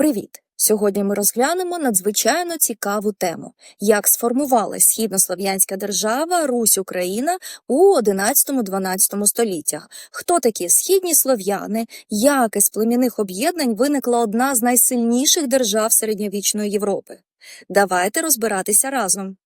Привіт! Сьогодні ми розглянемо надзвичайно цікаву тему: як сформувалась східнослов'янська держава Русь Україна у 11-12 століттях. Хто такі східні слов'яни? Як із племінних об'єднань виникла одна з найсильніших держав середньовічної Європи? Давайте розбиратися разом.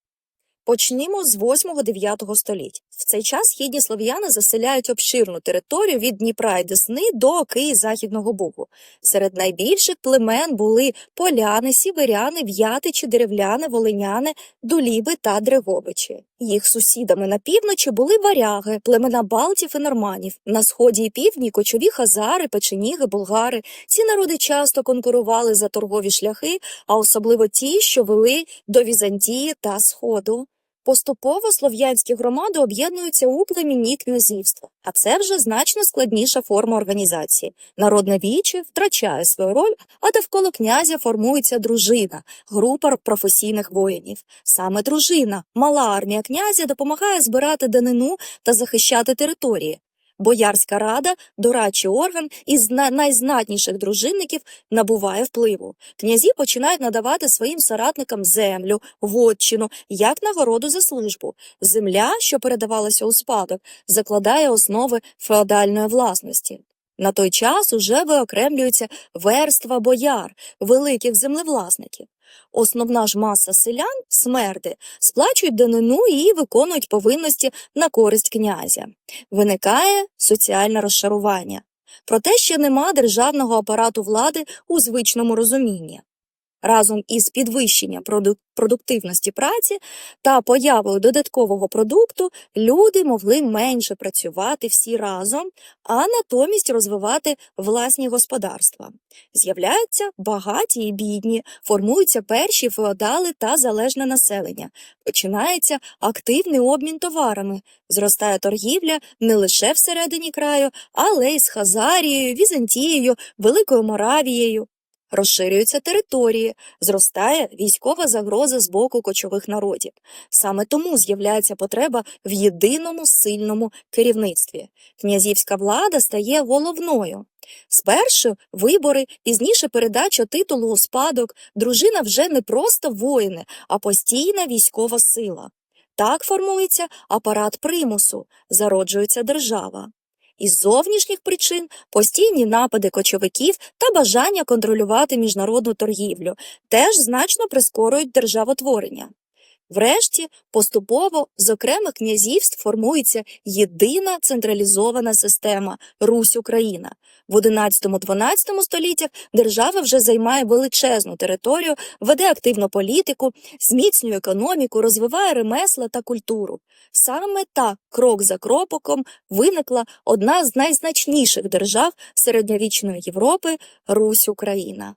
Почнімо з 8-9 століть. В цей час східні слов'яни заселяють обширну територію від Дніпра і Десни до Оки Західного Бугу. Серед найбільших племен були поляни, сіверяни, в'ятичі, деревляни, волиняни, дуліби та древовичі. Їх сусідами на півночі були варяги, племена балтів і норманів. На сході і півдні кочові хазари, печеніги, болгари. Ці народи часто конкурували за торгові шляхи, а особливо ті, що вели до Візантії та Сходу. Поступово слов'янські громади об'єднуються у племінні князівства, а це вже значно складніша форма організації. Народне віче втрачає свою роль, а довкола князя формується дружина, група професійних воїнів. Саме дружина, мала армія князя допомагає збирати данину та захищати території. Боярська рада, дорадчий орган із найзнатніших дружинників, набуває впливу. Князі починають надавати своїм соратникам землю, вотчину, як нагороду за службу. Земля, що передавалася у спадок, закладає основи феодальної власності. На той час уже виокремлюються верства бояр, великих землевласників. Основна ж маса селян, смерди, сплачують данину і виконують повинності на користь князя. Виникає соціальне розшарування. Проте ще нема державного апарату влади у звичному розумінні. Разом із підвищенням продуктивності праці та появою додаткового продукту люди могли менше працювати всі разом, а натомість розвивати власні господарства. З'являються багаті і бідні, формуються перші феодали та залежне населення. Починається активний обмін товарами, зростає торгівля не лише всередині краю, але й з Хазарією, Візантією, Великою Моравією. Розширюються території, зростає військова загроза з боку кочових народів. Саме тому з'являється потреба в єдиному сильному керівництві. Князівська влада стає головною. Спершу вибори, пізніше передача титулу у спадок, дружина вже не просто воїни, а постійна військова сила. Так формується апарат примусу, зароджується держава. Із зовнішніх причин постійні напади кочовиків та бажання контролювати міжнародну торгівлю теж значно прискорюють державотворення. Врешті, поступово з окремих князівств формується єдина централізована система Русь Україна. В 11-12 століттях держава вже займає величезну територію, веде активну політику, зміцнює економіку, розвиває ремесла та культуру. Саме так, крок за кропоком, виникла одна з найзначніших держав середньовічної Європи Русь Україна.